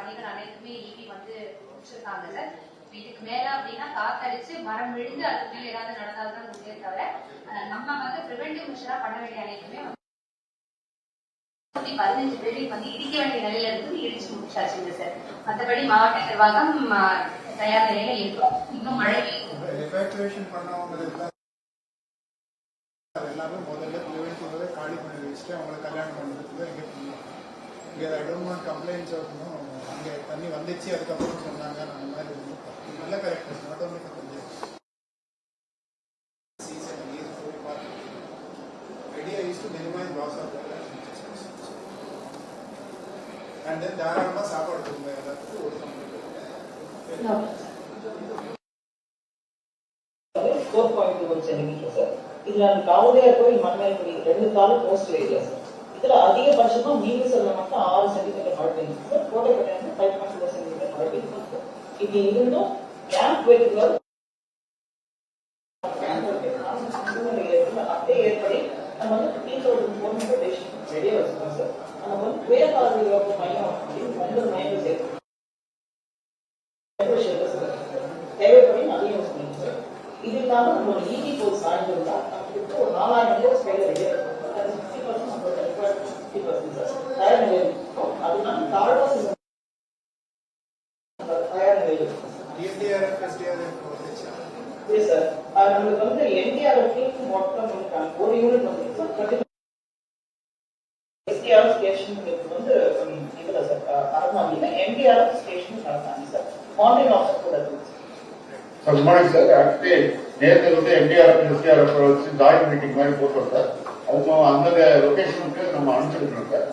பணிகள் அனைத்துமே இபி வந்து முடிச்சிருக்காங்க சார் இதுக்கு மேல அப்படின்னா காத்தடிச்சு மரம் விழுந்து அதுக்கு மேல ஏதாவது நடந்தால்தான் உண்டே தவிர நம்ம வந்து ப்ரிவென்டிவ் மிஷனா பண்ண வேண்டிய அனைத்துமே பதினஞ்சு பில்டிங் வந்து இடிக்க வேண்டிய நிலையில இருந்து இடிச்சு முடிச்சாச்சுங்க சார் மற்றபடி மாவட்ட நிர்வாகம் தயார் நிலையில இருக்கும் இன்னும் மழை பெய்யும் எவாக்குவேஷன் எல்லாமே முதல்ல ப்ரிவென்டிவாகவே காலி பண்ணி வச்சுட்டு அவங்கள கல்யாணம் பண்ணுறதுக்கு இங்கே பண்ணுவோம் இங்கே ஐ டோன்ட் வாண்ட் கம்ப்ளைண்ட்ஸ் ஆகணும் இங்கே தண்ணி வந்துச்சு அதுக்கப்புறம் சொன்னாங்க அந்த மாதிரி வந்து நல்ல கரெக்டர் நாட் ஓன்லி ஃபார் தண்ணி சீசன் நீர் போய் பார்த்து idea is to minimise loss of and then தாராளமாக சாப்பாடு கொடுங்க எல்லாத்துக்கும் ஒரு four point one centimetre sir. இதுல அந்த காவலியார் கோயில் மண்மேல்குடி ரெண்டு காலம் கோஸ்டல் ஏரியா சார். இதுல அதிகபட்சமா மீனசல்ல மட்டும் ஆறு சென்டிமீட்டர் மழை பெய்யும் சார் கோட்டைப்பட்டை வந்து ஃபைவ் பாயிண்ட் ஃபோர் சென்டிமீட்டர் மழை பெய்யும் சார் இது இருந்தும் கேம்ப் வெயிட்டுகள் அப்படியே ஏற்படி நம்ம வந்து fifteen thousand four hundred patient ரெடியாக வச்சுக்கோம் சார் நம்ம வந்து புயல் பாதுகாப்பு மையம் அப்படின்னு ஒன்பது மையம் சேர்த்து தேவைப்படி அதையும் யூஸ் பண்ணுங்க சார் இது இல்லாம நம்ம ஒரு ஈடி போல் சாய்ந்திருந்தா நமக்கு ஒரு நாலாயிரம் பேர் கையில் ரெடியாக இருக்கும் அது சிக்ஸ்டி பர்சன்ட் நம்மளோட ரெக்வயர்ட் ஃபிஃப்டி பர்சன்ட் சார் தயார் நிலையில் இருக்கும் அதனால தாழ்வாசி தயார் நிலையில் இருக்கும் டிஎன்டிஆர்எஃப் எஸ்டிஆர்எஃப் வந்துச்சு இல்லை சார் அஹ் நம்மளுக்கு வந்து எம்ஜிஆர் ஃபீல்ஸ் மொத்தம் இருக்காங்க ஒரு யூனிட் வந்து எஸ்டிஆர் டுவெண்ட்டி ஸ்டேஷன் வந்து உம், இதுல சார் அறந்தாங்க என்டிஆர்எஃப் ஸ்டேஷன் நடத்தாங்க சார் மார்னிங் ஆஃபீஸ் கூட sir good morning sir actually நேரத்தில் வந்து எம்டிஆர்எஃப் எஸ்டிஆர்எஃப் வச்சு ஜாயின் மீட்டிங் மாதிரி போட்டோம் சார் அவங்க அந்தந்த லொகேஷனுக்கு நம்ம அனுப்பிச்சிருக்கோம் சார்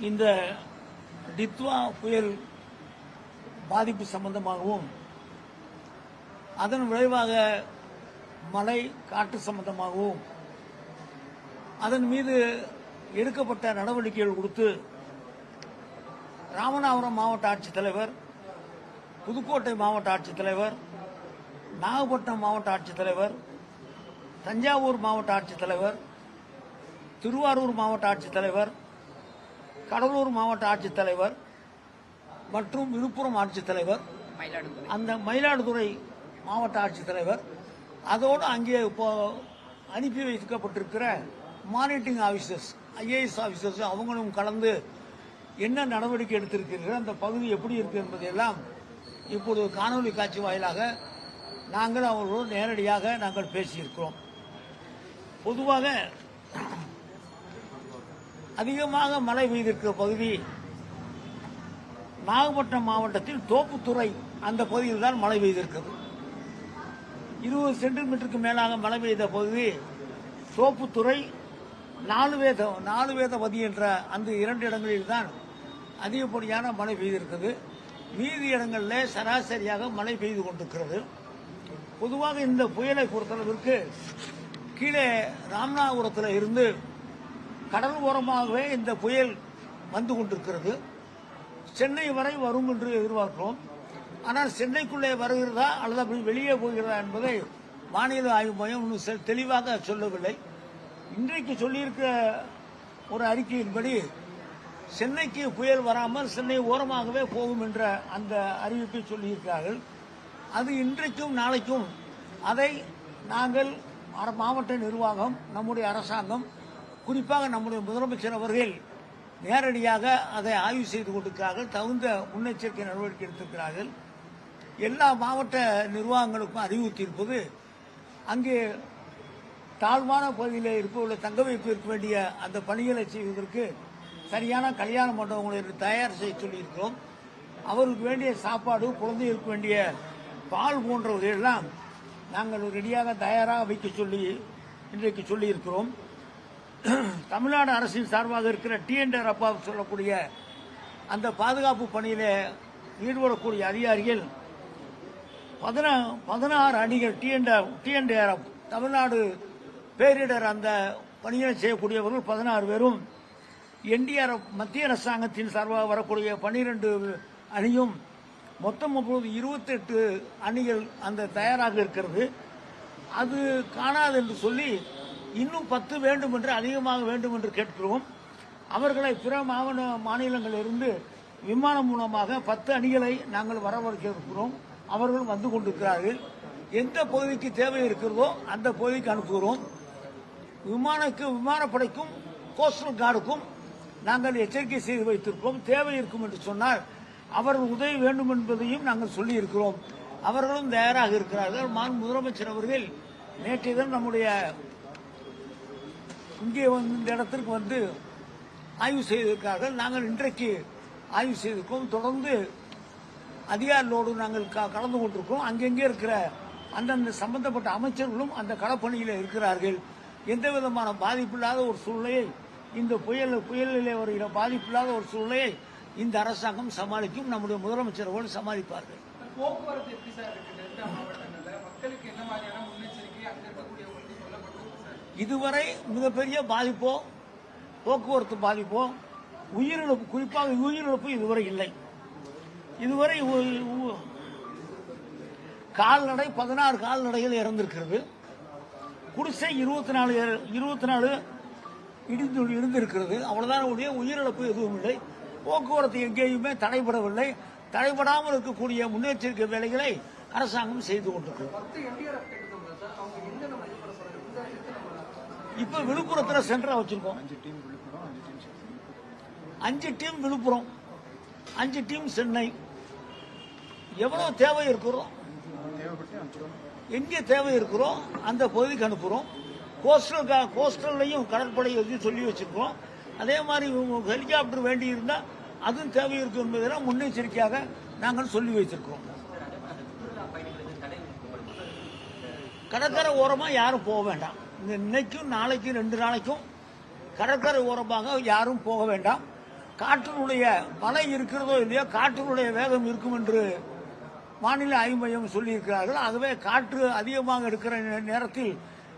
இந்த டித்வா புயல் பாதிப்பு சம்பந்தமாகவும் அதன் விளைவாக மழை காற்று சம்பந்தமாகவும் அதன் மீது எடுக்கப்பட்ட நடவடிக்கைகள் கொடுத்து ராமநாதபுரம் மாவட்ட ஆட்சித்தலைவர் புதுக்கோட்டை மாவட்ட ஆட்சித்தலைவர் நாகப்பட்டினம் மாவட்ட ஆட்சித்தலைவர் தஞ்சாவூர் மாவட்ட ஆட்சித்தலைவர் திருவாரூர் மாவட்ட ஆட்சித்தலைவர் கடலூர் மாவட்ட ஆட்சித்தலைவர் மற்றும் விழுப்புரம் ஆட்சித்தலைவர் அந்த மயிலாடுதுறை மாவட்ட ஆட்சித்தலைவர் அதோடு அங்கே இப்போ அனுப்பி வைக்கப்பட்டிருக்கிற மானிட்டரிங் ஆஃபீஸர்ஸ் ஐஏஎஸ் ஆஃபீஸர்ஸ் அவங்களும் கலந்து என்ன நடவடிக்கை எடுத்திருக்கிறீர்கள் அந்த பகுதி எப்படி இருக்கு என்பதையெல்லாம் இப்பொழுது காணொலி காட்சி வாயிலாக நாங்கள் அவர்களோடு நேரடியாக நாங்கள் பேசியிருக்கிறோம். பொதுவாக அதிகமாக மழை பெய்திருக்கிற பகுதி நாகப்பட்டினம் மாவட்டத்தில் தோப்புத்துறை அந்த பகுதியில் தான் மழை பெய்திருக்கிறது. இருபது சென்டிமீட்டருக்கு மேலாக மழை பெய்த பகுதி தோப்புத்துறை நாலு வேத நாலு வேதவதி என்ற அந்த இரண்டு இடங்களில் தான் அதிகப்படியான மழை பெய்திருக்கிறது. மீதி இடங்களில் சராசரியாக மழை பெய்து கொண்டிருக்கிறது. பொதுவாக இந்த புயலை பொறுத்தளவிற்கு கீழே ராமநாதபுரத்தில் இருந்து கடல் ஓரமாகவே இந்த புயல் வந்து கொண்டிருக்கிறது. சென்னை வரை வரும் என்று எதிர்பார்க்கிறோம். ஆனால் சென்னைக்குள்ளே வருகிறதா அல்லது அப்படி வெளியே போகிறதா என்பதை மாநில ஆய்வு மையம் இன்னும் செ- தெளிவாக சொல்லவில்லை. இன்றைக்கு சொல்லியிருக்கிற ஒரு அறிக்கையின்படி சென்னைக்கு புயல் வராமல் சென்னை ஓரமாகவே போகும் என்ற அந்த அறிவிப்பை சொல்லியிருக்கிறார்கள். அது இன்றைக்கும் நாளைக்கும். அதை நாங்கள் மாவட்ட நிர்வாகம் நம்முடைய அரசாங்கம் குறிப்பாக நம்முடைய முதலமைச்சர் அவர்கள் நேரடியாக அதை ஆய்வு செய்து கொண்டிருக்கிறார்கள் தகுந்த முன்னெச்சரிக்கை நடவடிக்கை எடுத்திருக்கிறார்கள். எல்லா மாவட்ட நிர்வாகங்களுக்கும் அறிவுறுத்தியிருப்பது அங்கே தாழ்வான பகுதியில் இருப்பவர்களை தங்க வைப்பு இருக்க வேண்டிய அந்த பணிகளை செய்வதற்கு சரியான கல்யாண மண்டபங்களை தயார் செய்ய சொல்லியிருக்கிறோம். அவருக்கு வேண்டிய சாப்பாடு குழந்தைகளுக்கு வேண்டிய பால் போன்றவைகள் எல்லாம் நாங்கள் ரெடியாக தயாராக வைக்க சொல்லி இன்றைக்கு சொல்லியிருக்கிறோம். தமிழ்நாடு அரசின் சார்பாக இருக்கிற டிஎன்டர் அப்பா சொல்லக்கூடிய அந்த பாதுகாப்பு பணியில் ஈடுபடக்கூடிய அதிகாரிகள் பதினா பதினாறு அணிகள் டிஎன்டர் டிஎன்டிஆர் தமிழ்நாடு பேரிடர் அந்த பணிகளை செய்யக்கூடியவர்கள் பதினாறு பேரும் என்டிஆர்எஃப் மத்திய அரசாங்கத்தின் சார்பாக வரக்கூடிய பனிரெண்டு அணியும் மொத்தம் அப்பொழுது இருபத்தெட்டு அணிகள் அந்த தயாராக இருக்கிறது. அது காணாது என்று சொல்லி இன்னும் பத்து வேண்டும் என்று அதிகமாக வேண்டும் என்று கேட்கிறோம். அவர்களை பிற மாவட்ட மாநிலங்களிலிருந்து விமானம் மூலமாக பத்து அணிகளை நாங்கள் வரவழைக்கிறோம் அவர்கள் வந்து கொண்டிருக்கிறார்கள். எந்த பகுதிக்கு தேவை இருக்கிறதோ அந்த பகுதிக்கு அனுப்புகிறோம். விமானக்கு விமானப்படைக்கும் கோஸ்டல் கார்டுக்கும் நாங்கள் எச்சரிக்கை செய்து வைத்திருக்கிறோம். தேவை இருக்கும் என்று சொன்னால் அவர்கள் உதவி வேண்டும் என்பதையும் நாங்கள் சொல்லியிருக்கிறோம். அவர்களும் தயாராக இருக்கிறார்கள். மான் முதலமைச்சர் அவர்கள் நேற்றைய தினம் நம்முடைய இங்கே வந்து இந்த இடத்திற்கு வந்து ஆய்வு செய்ததற்காக நாங்கள் இன்றைக்கு ஆய்வு செய்திருக்கோம். தொடர்ந்து அதிகாரிகளோடு நாங்கள் க- கலந்து கொண்டிருக்கோம் அங்கெங்கே இருக்கிற அந்தந்த சம்பந்தப்பட்ட அமைச்சர்களும் அந்த களப்பணியில் இருக்கிறார்கள். எந்த விதமான பாதிப்பில்லாத ஒரு சூழ்நிலையை இந்த புயல் புயலிலே வருகிற பாதிப்பில்லாத ஒரு சூழ்நிலையை இந்த அரசாங்கம் சமாளிக்கும் நம்முடைய முதலமைச்சர் சமாளிப்பார்கள். போக்குவரத்து எப்படி சார் இருக்கு மக்களுக்கு என்ன மாதிரியான முன்னெச்சரிக்கை அங்கே இருக்கக்கூடிய இதுவரை மிகப்பெரிய பாதிப்போ போக்குவரத்து பாதிப்போ உயிரிழப்பு குறிப்பாக உயிரிழப்பு இதுவரை இல்லை. இதுவரை கால்நடை பதினாறு கால்நடைகள் இறந்திருக்கிறது. குடிசை இருபத்தி நாலு இருபத்தி நாலு இடிந்து இருந்திருக்கிறது அவ்வளவுதான் உடைய உயிரிழப்பு எதுவும் இல்லை. போக்குவரத்து எங்கேயுமே தடைபடவில்லை. தடைபடாமல் இருக்கக்கூடிய முன்னெச்சரிக்கை வேலைகளை அரசாங்கம் செய்து கொண்டிருக்கிறது பத்து என்டிஆர்எஃப் எடுத்தவங்க சார் அவங்க எங்க நம்ம இது பண்ண போறாங்க இந்த எத்தனை நம்ம இப்ப விழுப்புரத்துல சென்டரா வச்சிருக்கோம். அஞ்சு டீம் விழுப்புரம் அஞ்சு டீம் சென்னை. அஞ்சு டீம் விழுப்புரம் அஞ்சு டீம் சென்னை. எவ்வளவு தேவை இருக்கிறோம் எங்கே தேவை இருக்கிறோ அந்த பகுதிக்கு அனுப்புறோம். கோஸ்டல் கோஸ்டல்லையும் கடற்படை வந்து சொல்லி வச்சிருக்கோம். அதே மாதிரி ஹெலிகாப்டர் வேண்டி இருந்தா அதுவும் தேவை இருக்கும் என்பதெல்லாம் முன்னெச்சரிக்கையாக நாங்கள் சொல்லி வைத்திருக்கிறோம் கடற்கரை ஓரமா யாரும் போக வேண்டாம். இந்த இன்னைக்கும் நாளைக்கும் ரெண்டு நாளைக்கும் கடற்கரை ஓரமாக யாரும் போக வேண்டாம். காற்றினுடைய மழை இருக்கிறதோ இல்லையோ காற்றினுடைய வேகம் இருக்கும் என்று மாநில ஆய்வு மையம் சொல்லியிருக்கிறார்கள். ஆகவே காற்று அதிகமாக இருக்கிற நே- நேரத்தில்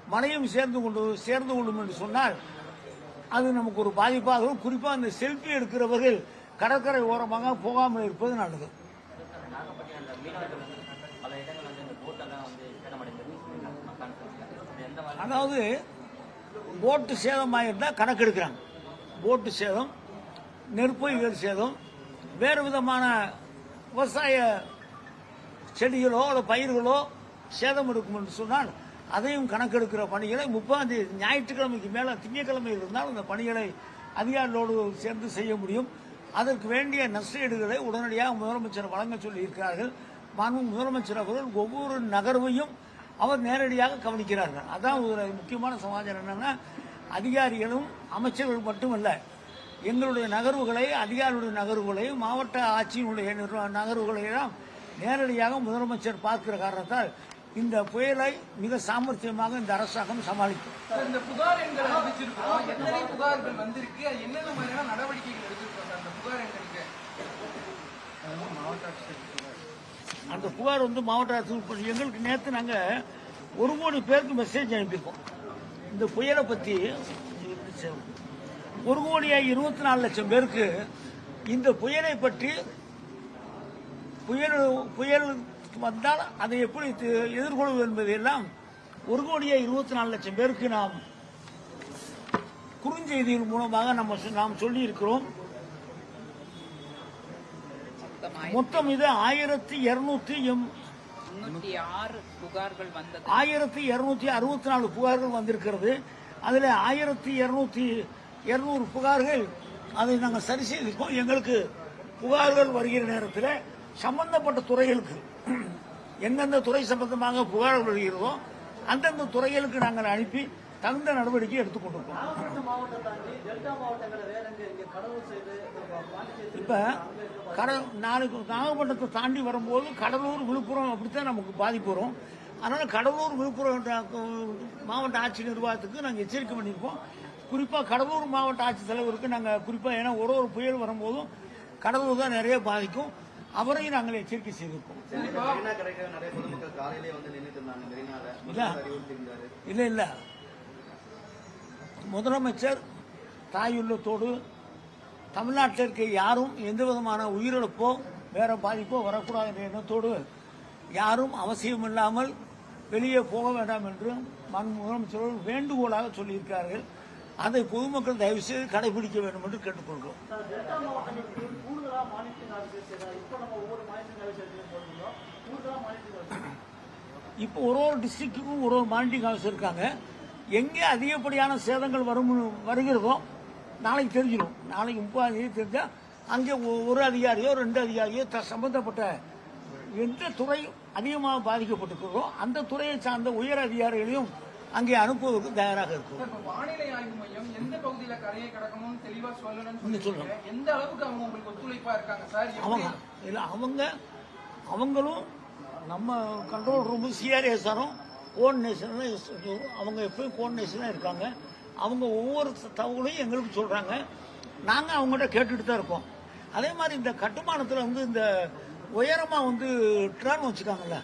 மழையும் சேர்ந்து கொண்டு சேர்ந்து கொள்ளும் என்று சொன்னால் அது நமக்கு ஒரு பாதிப்பாகவும் குறிப்பாக இந்த செல்ஃபி எடுக்கிறவர்கள் கடற்கரை ஓரமாக போகாமல் இருப்பது நல்லது நாகப்பட்டினம் மீனவர்கள் வந்து பல இடங்கள் வந்து இந்த போட்டெல்லாம் வந்து சேதமடைந்திருக்கு எந்த மாதிரி அதாவது போட்டு சேதம் சேதமாயிருந்தா கணக்கெடுக்கிறாங்க போட்டு சேதம் நெற்பயிர்கள் சேதம் வேறு விதமான விவசாய செடிகளோ அல்லது பயிர்களோ சேதம் இருக்கும் என்று சொன்னால் அதையும் கணக்கெடுக்கிற பணிகளை முப்பாம் தேதி ஞாயிற்றுக்கிழமைக்கு மேலே திங்கட்கிழமை இருந்தால் அந்த பணிகளை அதிகாரிகளோடு சேர்ந்து செய்ய முடியும். அதற்கு வேண்டிய நஷ்டஈடுகளை உடனடியாக முதலமைச்சர் வழங்க சொல்லி இருக்கிறார்கள் மாண்பு முதலமைச்சர் அவர்கள் ஒவ்வொரு நகர்வையும் அவர் நேரடியாக கவனிக்கிறார்கள். அதான் ஒரு முக்கியமான சமாச்சாரம் என்னன்னா அதிகாரிகளும் அமைச்சர்கள் மட்டுமல்ல எங்களுடைய நகர்வுகளை அதிகாரிகளுடைய நகர்வுகளை மாவட்ட ஆட்சியினுடைய நகர்வுகளை எல்லாம் நேரடியாக முதலமைச்சர் பார்க்கிற காரணத்தால் இந்த புயலை மிக சாமர்த்தியமாக இந்த அரசாங்கம் சமாளிக்கும். சார், இந்த புகார் எண்களை அறிவிச்சிருக்கோம் எத்தனை புகார்கள் வந்திருக்கு? அது என்னென்ன மாதிரியான நடவடிக்கைகள் எடுத்திருக்கோம் சார் அந்த புகார் எண்களுக்கு அதெல்லாம் மாவட்ட ஆட்சியர். அந்த புகார் வந்து மாவட்ட அரசு எங்களுக்கு நேற்று நாங்கள் ஒரு கோடி பேருக்கு மெசேஜ் அனுப்பியிருக்கோம். இந்த புயலை பற்றி ஒரு கோடியே இருபத்தி நாலு லட்சம் பேருக்கு இந்த புயலை பற்றி புயல் புயல் வந்தால் அதை எப்படி எதிர்கொள்வது என்பதையெல்லாம் ஒரு கோடியே இருபத்தி நாலு லட்சம் பேருக்கு நாம் குறுஞ்செய்தியின் மூலமாக நம்ம சொ- நாம் சொல்லியிருக்கிறோம் இருக்கிறோம் மொத்தம் இது ஆயிரத்தி இருநூத்தி புகார்கள் வந்தது. ஆயிரத்தி இருநூத்தி அறுபத்தி நாலு புகார்கள் வந்திருக்கிறது. அதுல ஆயிரத்தி இருநூத்தி இருநூறு புகார்கள் அதை நாங்கள் சரி செய்திருக்கோம் எங்களுக்கு புகார்கள் வருகிற நேரத்தில் சம்பந்தப்பட்ட துறைகளுக்கு எந்தெந்த துறை சம்பந்தமாக புகார்கள் வருகிறதோ அந்தந்த துறைகளுக்கு நாங்கள் அனுப்பி தகுந்த நடவடிக்கை எடுத்துக்கொண்டிருக்கோம் இப்ப கட நாளைக்கு நாகப்பட்டினத்தை தாண்டி வரும்போது கடலூர் விழுப்புரம் அப்படித்தான் நமக்கு பாதிப்பு வரும். அதனால கடலூர் விழுப்புரம் மாவட்ட ஆட்சி நிர்வாகத்துக்கு நாங்கள் எச்சரிக்கை பண்ணியிருக்கோம். குறிப்பாக கடலூர் மாவட்ட ஆட்சித்தலைவருக்கு நாங்கள் குறிப்பாக ஏன்னா ஒரு ஒரு புயல் வரும்போதும் கடலூர் தான் நிறைய பாதிக்கும். அவரையும் நாங்கள் எச்சரிக்கை செய்திருக்கோம். மெரினா கடைக்கு நிறைய பொதுமக்கள் காலையிலே வந்து நின்றுட்டு இருந்தாங்க மெரினால இல்ல. அறிவுறுத்திருந்தாரு இல்லை இல்லை முதலமைச்சர் தாயுள்ளத்தோடு தமிழ்நாட்டில் இருக்க யாரும் எந்த விதமான உயிரிழப்போ வேற பாதிப்போ வரக்கூடாது என்ற எண்ணத்தோடு யாரும் அவசியம் இல்லாமல் வெளியே போக வேண்டாம் என்று மன் முதலமைச்சர் வேண்டுகோளாக சொல்லியிருக்கிறார்கள். அதை பொதுமக்கள் தயவு செய்து கடைபிடிக்க வேண்டும் என்று கேட்டுக்கொள்கிறோம். மானிட்டரிங் இப்போ மானிட்டரிங் ஆஃபீஸர் மானிட்டரிங் ஆஃபீஸர் ஒரு ஒரு டிஸ்ட்ரிக்ட்டுக்கும் ஒரு ஒரு மானிட்டிங் ஹவுஸ் இருக்காங்க எங்கே அதிகப்படியான சேதங்கள் வரும் வருகிறதோ நாளைக்கு தெரிஞ்சிடும். நாளைக்கு முப்பதாம் தேதி தெரிஞ்சால் அங்கே ஒரு அதிகாரியோ ரெண்டு அதிகாரியோ த சம்பந்தப்பட்ட எந்த துறை அதிகமாக பாதிக்கப்பட்டிருக்கிறதோ அந்த துறையை சார்ந்த உயர் அதிகாரிகளையும் அங்கே அனுப்புவதற்கு தயாராக இருக்கும். வானிலை ஆய்வு மையம் எந்த பகுதியில கரையை கடக்கணும்னு தெளிவா சொல்லணும்னு சொல்லிருக்கீங்க. எந்த அளவுக்கு அவங்க உங்களுக்கு ஒத்துழைப்பா இருக்காங்க சார்? அவங்க இல்லை அவங்க அவங்களும் நம்ம கண்ட்ரோல் ரூமு சிஆர்எஸ்ஆரும் கோஆர்டினேஷன் அவங்க எப்பயும் கோஆர்டினேஷனாக இருக்காங்க. அவங்க ஒவ்வொரு தகவலையும் எங்களுக்கு சொல்கிறாங்க நாங்கள் அவங்ககிட்ட கேட்டுட்டு தான் இருக்கோம். அதே மாதிரி இந்த கட்டுமானத்தில் வந்து இந்த உயரமாக வந்து ட்ரான் வச்சுருக்காங்கல்ல